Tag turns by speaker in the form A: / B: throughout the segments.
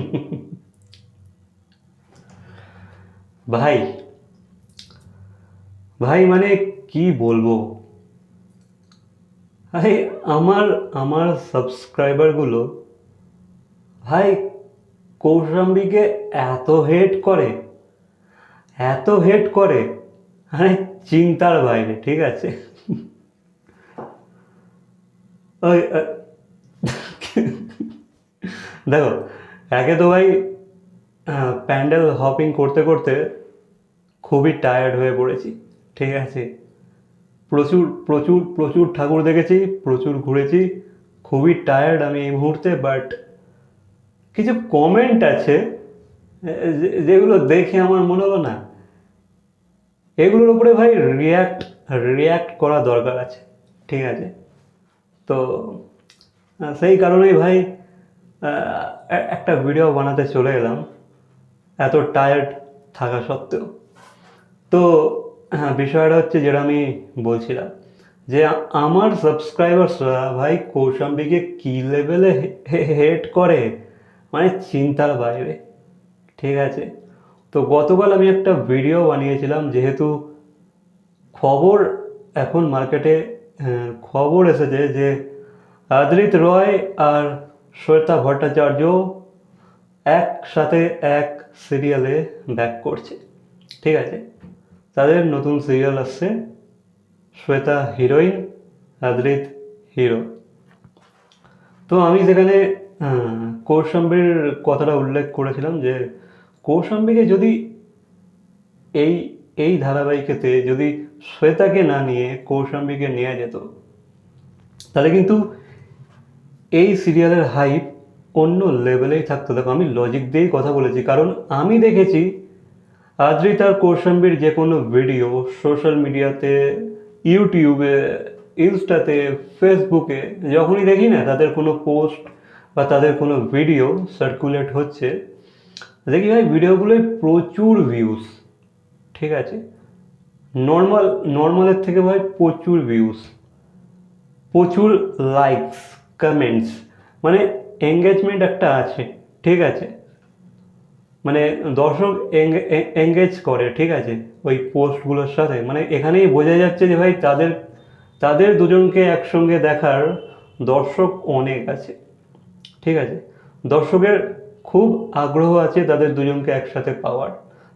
A: ভাই ভাই মানে কি বলব? ভাই আমার আমার সাবস্ক্রাইবারগুলো ভাই, কৌশাম্বীকে এত হেট করে, এত হেট করে মানে চিন্তার বাইরে, ঠিক আছে? ওই, দেখো একে তো ভাই প্যান্ডেল হপিং করতে করতে খুবই টায়ার্ড হয়ে পড়েছি, ঠিক আছে? প্রচুর প্রচুর প্রচুর ঠাকুর দেখেছি, প্রচুর ঘুরেছি, খুবই টায়ার্ড আমি এই মুহূর্তে বাট কিছু কমেন্ট আছে যেগুলো দেখে আমার মনে হলো না, এগুলোর উপরে ভাই রিয়াক্ট রিয়াক্ট করা দরকার আছে, ঠিক আছে? তো সেই কারণেই ভাই একটা ভিডিও বানাতে চলে এলাম। এত টায়ার্ড থাকা সত্ত্বেও। তো হ্যাঁ বিষয়টা হচ্ছে যেটা আমি বলছিলাম, যে আমার সাবস্ক্রাইবার্সরা ভাই কৌশাম্বীকে কী লেভেলে হেট করে? মানে চিন্তার বাইরে। ঠিক আছে? তো গতকাল আমি একটা ভিডিও বানিয়েছিলাম, যেহেতু খবর এখন মার্কেটে খবর এসেছে যে আদৃত রয় আর শ্বেতা ভট্টাচার্য একসাথে এক সিরিয়ালে ব্যাক করছে। ঠিক আছে? তাদের নতুন সিরিয়াল আসছে, শ্বেতা হিরোইন আদৃত হিরো। তো আমি সেখানে কৌশাম্বীর কথাটা উল্লেখ করেছিলাম যে, কৌশাম্বীকে যদি এই এই ধারাবাহিকেতে যদি শ্বেতাকে না নিয়ে কৌশাম্বীকে নেওয়া যেত, তাহলে কিন্তু এই সিরিয়ালের হাইপ অন্য লেভেলেই থাকতো। দেখো, আমি লজিক দিয়েই কথা বলেছি, কারণ আমি দেখেছি আদ্রিত কৌশাম্বীর যে কোনো ভিডিও সোশ্যাল মিডিয়াতে ইউটিউবে ইনস্টাতে ফেসবুকে যখনই দেখি না, তাদের কোনো পোস্ট বা তাদের কোনো ভিডিও সার্কুলেট হচ্ছে, দেখি ভাই ভিডিওগুলোয় প্রচুর ভিউস ঠিক আছে? নর্মাল নর্মালের থেকে ভাই প্রচুর ভিউস প্রচুর লাইকস কমেন্টস মানে এঙ্গেজমেন্ট একটা আছে, ঠিক আছে? মানে দর্শক এঙ্গেজ করে, ঠিক আছে? ওই পোস্টগুলোর সাথে। মানে এখানেই বোঝা যাচ্ছে যে ভাই তাদের তাদের দুজনকে একসঙ্গে দেখার দর্শক অনেক আছে, ঠিক আছে? দর্শকের খুব আগ্রহ আছে তাদের দুজনকে একসাথে পাওয়ার।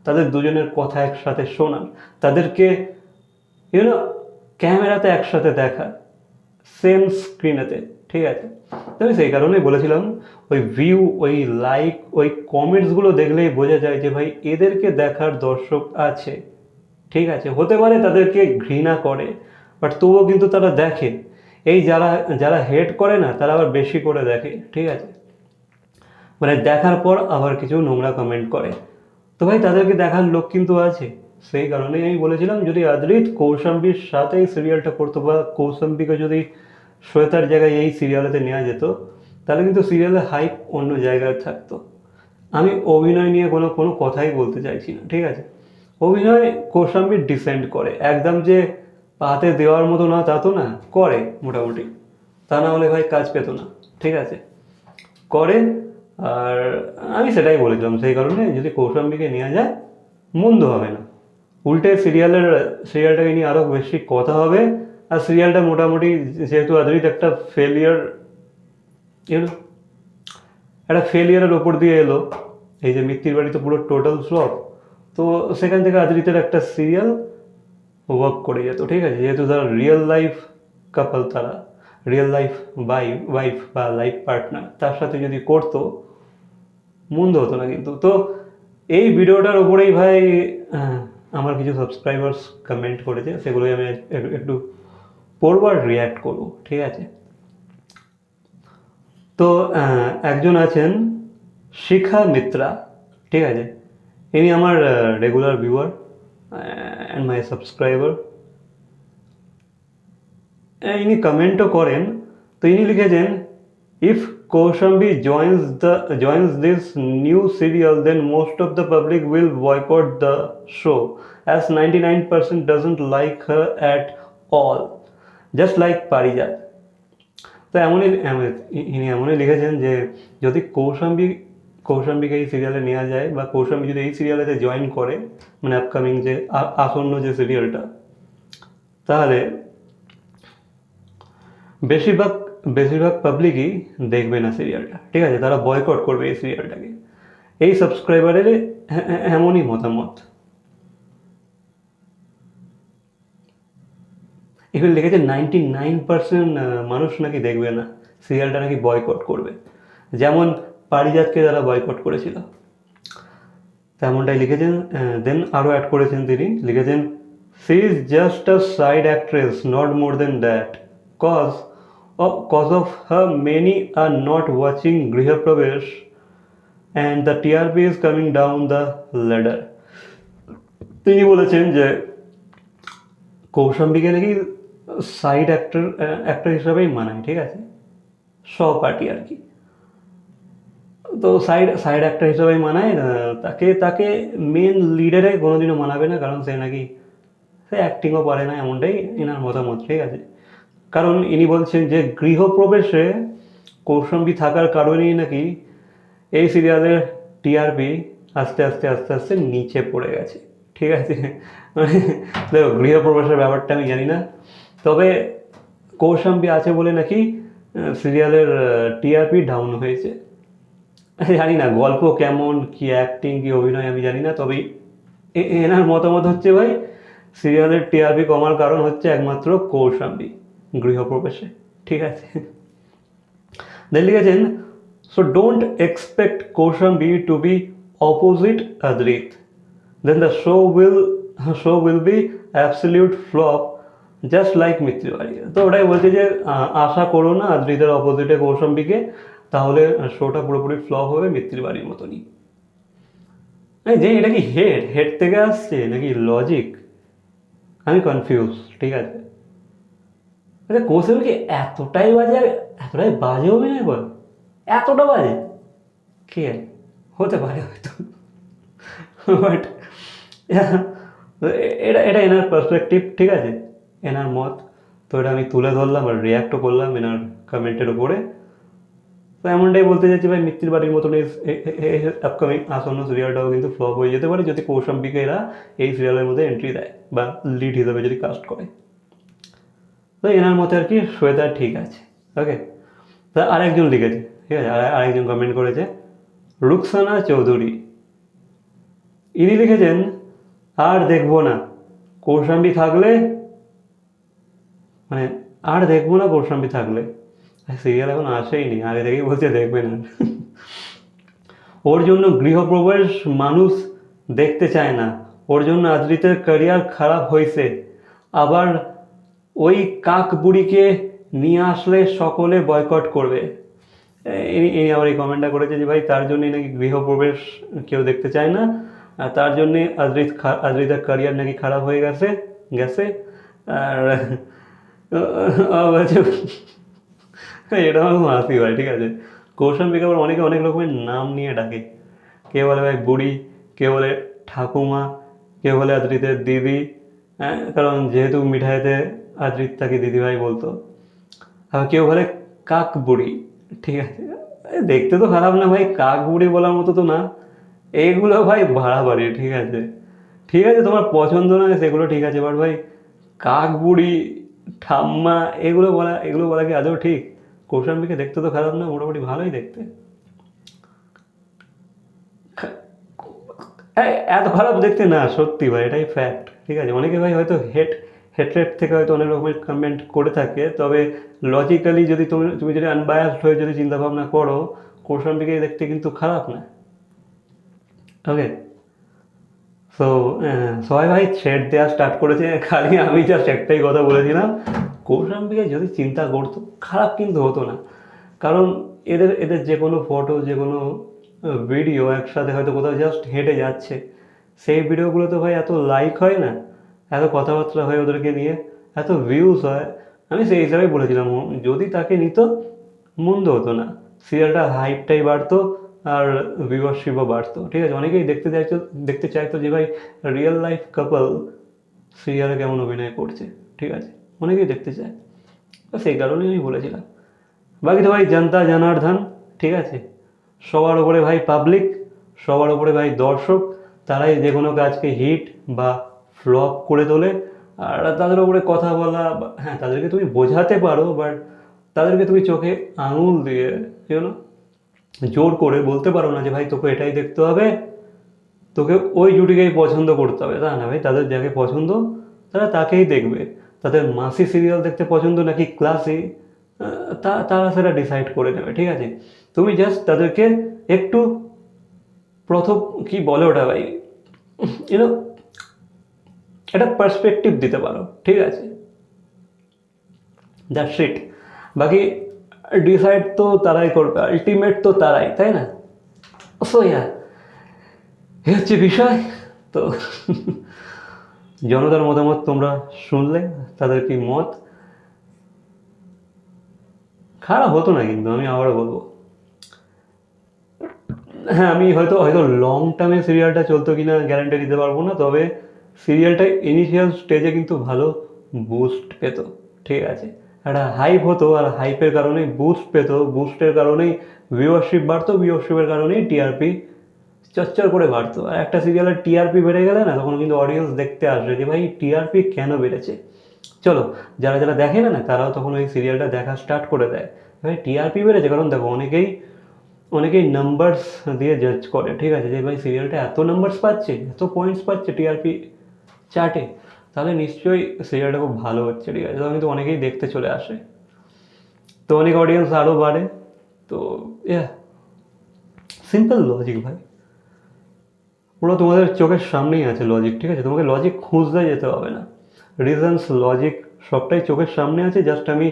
A: তাদের দুজনের কথা একসাথে শোনার। তাদেরকে ইউনো ক্যামেরাতে একসাথে দেখা সেম স্ক্রিনেতে ঠিক আছে? তো আমি সেই কারণেই বলেছিলাম, ওই ভিউ ওই লাইক ওই কমেন্টসগুলো দেখলেই বোঝা যায় যে ভাই এদেরকে দেখার দর্শক আছে। ঠিক আছে? হতে পারে তাদেরকে ঘৃণা করে বাট তবুও কিন্তু তারা দেখে। এই যারা যারা হেড করে না, তারা আবার বেশি করে দেখে। ঠিক আছে? মানে দেখার পর আবার কিছু নোংরা কমেন্ট করে। তো ভাই তাদেরকে দেখার লোক কিন্তু আছে। সেই কারণেই আমি বলেছিলাম, যদি আদৃত কৌশাম্বীর সাথে সিরিয়ালটা করতো বা কৌশাম্বীকে যদি শ্বেতার জায়গায় এই সিরিয়ালেতে নেওয়া যেত, তাহলে কিন্তু সিরিয়ালের হাইপ অন্য জায়গায় থাকতো। আমি অভিনয় নিয়ে কোনো কোনো কথাই বলতে চাইছি না, ঠিক আছে? অভিনয় কৌশাম্বীর ডিসেন্ড করে। একদম যে পাতে দেওয়ার মতো না, তা তো না, করে মোটামুটি। তা না হলে ভাই কাজ পেতো না, ঠিক আছে? করে, আর আমি সেটাই বলেছিলাম সেই কারণে যদি কৌশাম্বীকে নেওয়া যায়, মন্দ হবে না। উল্টে সিরিয়ালের সিরিয়ালটাকে নিয়ে আরও বেশি কথা হবে আর সিরিয়ালটা মোটামুটি যেহেতু আদরিত একটা ফেলিয়ার এলো একটা ফেলিয়ারের ওপর দিয়ে এলো। এই যে মিত্তির বাড়ি তো পুরো টোটাল ফ্লপ তো সেখান থেকে আদরিতের একটা সিরিয়াল ওয়ার্ক করে যেত, ঠিক আছে? যেহেতু তারা রিয়েল লাইফ কাপল তারা রিয়েল লাইফ বাই ওয়াইফ বা লাইফ পার্টনার তার সাথে যদি করতো, মন্দ হতো না কিন্তু। তো এই ভিডিওটার ওপরেই ভাই আমার কিছু সাবস্ক্রাইবার্স কমেন্ট করেছে, সেগুলোই আমি এক- একটু পড়ব আর রিয়্যাক্ট করব ঠিক আছে? তো একজন আছেন শিখা মিত্রা, ঠিক আছে? ইনি আমার regular viewer and my subscriber ইনি কমেন্টও করেন। তো ইনি লিখেছেন if Kaushambi joins the joins this new serial then most of the public will boycott the show as ninety nine percent doesn't like her at all just like Parijat তো এমনই এমন- ইনি এমনই লিখেছেন যে যদি কৌশাম্বী, কৌশাম্বীকে এই সিরিয়ালে নেওয়া যায় বা কৌশাম্বী যদি এই সিরিয়ালেতে জয়েন করে মানে আপকামিং যে আসন্ন যে সিরিয়ালটা তাহলে বেশিরভাগ বেশিরভাগ পাবলিকই দেখবে না সিরিয়ালটা ঠিক আছে? তারা বয়কট করবে এই সিরিয়ালটাকে এই সাবস্ক্রাইবারের এমনই মতামত। এখানে লিখেছে নাইনটি নাইন পার্সেন্ট মানুষ নাকি দেখবে না। সিরিয়ালটা নাকি বয়কট করবে। যেমন পারিজাতকে তারা বয়কট করেছিল। তেমনটাই লিখেছেন দেন আরও অ্যাড করেছেন তিনি। লিখেছেন she is just a side actress not more than that cause cause of her many are not watching Grihapravesh and the TRP is coming down the ladder তিনি বলেছেন যে, কৌশাম্বীকে নাকি সাইড অ্যাক্টর অ্যাক্টর হিসাবেই মানায়, ঠিক আছে? সহপাঠী আর কি। তো সাইড সাইড অ্যাক্টর হিসাবেই মানায় তাকে তাকে মেন লিডারে কোনোদিনও মানাবে না, কারণ সে নাকি, সে অ্যাক্টিংও পারে না এমনটাই এনার মতামত, ঠিক আছে? কারণ ইনি বলছেন যে গৃহপ্রবেশে কৌশম্বী থাকার কারণেই নাকি এই সিরিয়ালের টিআরপি আস্তে আস্তে আস্তে আস্তে নিচে পড়ে গেছে, ঠিক আছে? মানে দেখো, গৃহপ্রবেশের ব্যাপারটা আমি জানি না তবে কৌশাম্বী আছে বলে নাকি সিরিয়ালের টিআরপি ডাউন হয়েছে। জানি না, গল্প কেমন, কি অ্যাক্টিং কি অভিনয়, আমি জানি না, তবে এনার মতামত হচ্ছে ভাই, সিরিয়ালের টিআরপি কমার কারণ হচ্ছে একমাত্র কৌশাম্বী গৃহপ্রবেশে। ঠিক আছে। দেন লিখেছেন so don't expect Kaushambi to be opposite Adrit then the show will show will be absolute flop just like Mitribari তো ওটাই বলছে যে আশা করো না, আদ্রিতের অপোজিটে কৌশম্বীকে, তাহলে শোটা পুরোপুরি ফ্লপ হবে মিত্রির বাড়ির মতনই। যে, এটা কি হেড হেড থেকে আসছে নাকি লজিক আমি কনফিউজ ঠিক আছে। আচ্ছা কৌশল কি এতটাই বাজে? এতটাই বাজে অভিনয় করে এতটা বাজে? কে? হতে পারে হয়তো। বাট এটা এটা এনার পার্সপেক্টিভ ঠিক আছে? এনার মত। তো এটা আমি তুলে ধরলাম আর রিয়াক্টও করলাম এনার কমেন্টের উপরে। তো এমনটাই বলতে চাইছি ভাই, মিত্তির বাড়ির মতন এই আপকামিং আসন্ন সিরিয়ালটাও কিন্তু ফ্লপ হয়ে যেতে পারে যদি কৌশম্বিকে এরা এই সিরিয়ালের মধ্যে এন্ট্রি দেয় বা লিড হিসাবে যদি কাস্ট করে। তো এনার মতে আর কি শ্বেতা ঠিক আছে। ওকে তা আরেকজন লিখেছে, ঠিক আছে? আর আরেকজন কমেন্ট করেছে, রুকসানা চৌধুরী। ইনি লিখেছেন, আর দেখব না, কৌশাম্বী থাকলে মানে আর দেখব না কৌশাম্বী থাকলে। সিরিয়াল এখন আসেইনি আগে থেকেই বলছে দেখবে না। ওর জন্য গৃহপ্রবেশ মানুষ দেখতে চায় না। ওর জন্য আদ্রিতের ক্যারিয়ার খারাপ হয়েছে আবার ওই কাক বুড়িকে নিয়ে আসলে সকলে বয়কট করবে। ইনি আবার এই কমেন্টটা করেছে যে ভাই, তার জন্যই নাকি গৃহপ্রবেশ কেউ দেখতে চায় না। আর তার জন্যে আদ্রিত আদ্রিতার ক্যারিয়ার নাকি খারাপ হয়ে গেছে গেছে। আর এটা আমার খুব হাসি হয় ঠিক আছে কৌশম্বিকে আবার অনেকে অনেক রকমের নাম নিয়ে ডাকে কে বলে ভাই বুড়ি কে বলে ঠাকুমা কে বলে আদ্রিতের দিদি হ্যাঁ কারণ যেহেতু মিঠাইতে আদ্রিত তাকে দিদিভাই বলতো আবার কেউ বলে কাক বুড়ি ঠিক আছে দেখতে তো খারাপ না ভাই কাক বুড়ি বলার মতো তো না এইগুলো ভাই ভাড়া বাড়ি ঠিক আছে ঠিক আছে তোমার পছন্দ না সেগুলো ঠিক আছে বাট ভাই কাক বুড়ি ঠাম্মা, এগুলো বলা এগুলো বলা কি আদৌ ঠিক? কৌশাম্বীকে দেখতে তো খারাপ না, মোটামুটি ভালোই দেখতে। এত খারাপ দেখতে না, সত্যি ভাই, এটাই ফ্যাক্ট ঠিক আছে? অনেকে ভাই হয়তো হেট হেটরেট থেকে হয়তো অনেক রকমের কমেন্ট করে থাকে, তবে লজিক্যালি যদি তুমি তুমি যদি আনবায়াসড হয়ে যদি চিন্তাভাবনা করো, কৌশাম্বীকে দেখতে কিন্তু খারাপ না। ওকে সো সবাই ভাই থ্রেড দেওয়া স্টার্ট করেছে। খালি আমি জাস্ট একটাই কথা বলেছিলাম। কৌশাম্বীকে যদি চিন্তা করতো, খারাপ কিন্তু হতো না। কারণ এদের এদের যে কোনো ফটো যে কোনো ভিডিও একসাথে হয়তো কোথাও জাস্ট হেঁটে যাচ্ছে। সেই ভিডিওগুলো তো ভাই এত লাইক হয় না, এত কথাবার্তা হয় ওদেরকে নিয়ে, এত ভিউজ হয়। আমি সেই হিসাবেই বলেছিলাম, যদি তাকে নিত, মন্দ হতো না। সিরিয়ালটা হাইপটাই বাড়তো আর ভিউয়ারশিপও বাড়তো ঠিক আছে, অনেকেই দেখতে চাইতো দেখতে চাইতো যে ভাই রিয়েল লাইফ কাপল সিরিয়ালে কেমন অভিনয় করছে, ঠিক আছে? অনেকেই দেখতে চায়। তো সেই কারণেই আমি বলেছিলাম। বাকি তো ভাই, জনতা জনার্দন, ঠিক আছে? সবার ওপরে ভাই পাবলিক সবার ওপরে ভাই দর্শক, তারাই যে কোনো কাজকে হিট বা ফ্লপ করে তোলে। আর তাদের ওপরে কথা বলা হ্যাঁ তাদেরকে তুমি বোঝাতে পারো বাট তাদেরকে তুমি চোখে আঙুল দিয়ে ইউনো জোর করে বলতে পারো না যে, ভাই, তোকে এটাই দেখতে হবে, তোকে ওই জুটিকেই পছন্দ করতে হবে। তা না, ভাই, তাদের যাকে পছন্দ, তারা তাকেই দেখবে। তাদের মাসি সিরিয়াল দেখতে পছন্দ নাকি ক্লাসি তা, তারা সেটা ডিসাইড করে নেবে, ঠিক আছে? তুমি জাস্ট তাদেরকে একটু প্রথম কি বলে ওটা, ভাই ইউনো একটা পার্সপেক্টিভ দিতে পারো, ঠিক আছে? দ্যাটস ইট বাকি ডিসাইড তো তারাই করবে আলটিমেট তো তারাই, তাই না? সো ইয়ার এ হচ্ছে বিষয়। তো জনতার মতামত তোমরা শুনলে, তাদের কি মত? খারাপ হতো না কিন্তু, আমি আবারও বলব। হ্যাঁ আমি হয়তো হয়তো লং টার্মে সিরিয়ালটা চলতো কিনা গ্যারান্টি দিতে পারব না, তবে সিরিয়ালটা ইনিশিয়াল স্টেজে কিন্তু ভালো বুস্ট পেত, ঠিক আছে? একটা হাইপ হতো আর হাইপের কারণে বুস্ট পেত। বুস্টের কারণেই ভিউয়ারশিপ বাড়তো ভিউয়ারশিপের কারণেই টিআরপি চচ্চর করে বাড়তো। আর একটা সিরিয়ালের টিআরপি বেড়ে গেলে না, তখন কিন্তু অডিয়েন্স দেখতে আসবে যে, ভাই টিআরপি কেন বেড়েছে? চলো, যারা যারা দেখে না না, তারাও তখন ওই সিরিয়ালটা দেখা স্টার্ট করে দেয়। ভাই টিআরপি বেড়েছে? কারণ দেখো, অনেকেই অনেকেই নাম্বারস দিয়ে জাজ করে, ঠিক আছে? যে, ভাই সিরিয়ালটা এত নাম্বারস পাচ্ছে, এত পয়েন্টস পাচ্ছে টিআরপি চার্টে তাহলে নিশ্চয়ই সিরিয়ালটা খুব ভালো হচ্ছে, ঠিক আছে? তখন কিন্তু অনেকেই দেখতে চলে আসে। তো অনেক অডিয়েন্স আরও বাড়ে। তো, ইয়া সিম্পল লজিক ভাই। পুরো তোমাদের চোখের সামনেই আছে লজিক ঠিক আছে? তোমাকে লজিক খুঁজতে যেতে হবে না। রিজনস লজিক সবটাই চোখের সামনে আছে জাস্ট আমি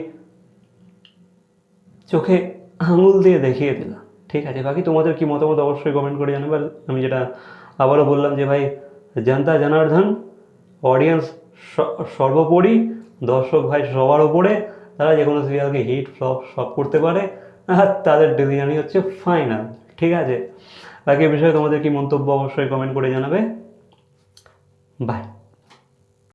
A: চোখে আঙুল দিয়ে দেখিয়ে দিলাম, ঠিক আছে? বাকি তোমাদের কি মতামত অবশ্যই কমেন্ট করে জানাবে। আমি যেটা আবারও বললাম যে, ভাই, জানতা জানার্ধন অডিয়েন্স সর্বোপরি দর্শক ভাই সবার ওপরে, তারা যে কোনো সিরিয়ালকে হিট ফ্লপ সব করতে পারে, আর তাদের ডিসিশনই হচ্ছে ফাইনাল ঠিক আছে? বাকি বিষয়ে তোমাদের কি মন্তব্য অবশ্যই কমেন্ট করে জানাবে? বাই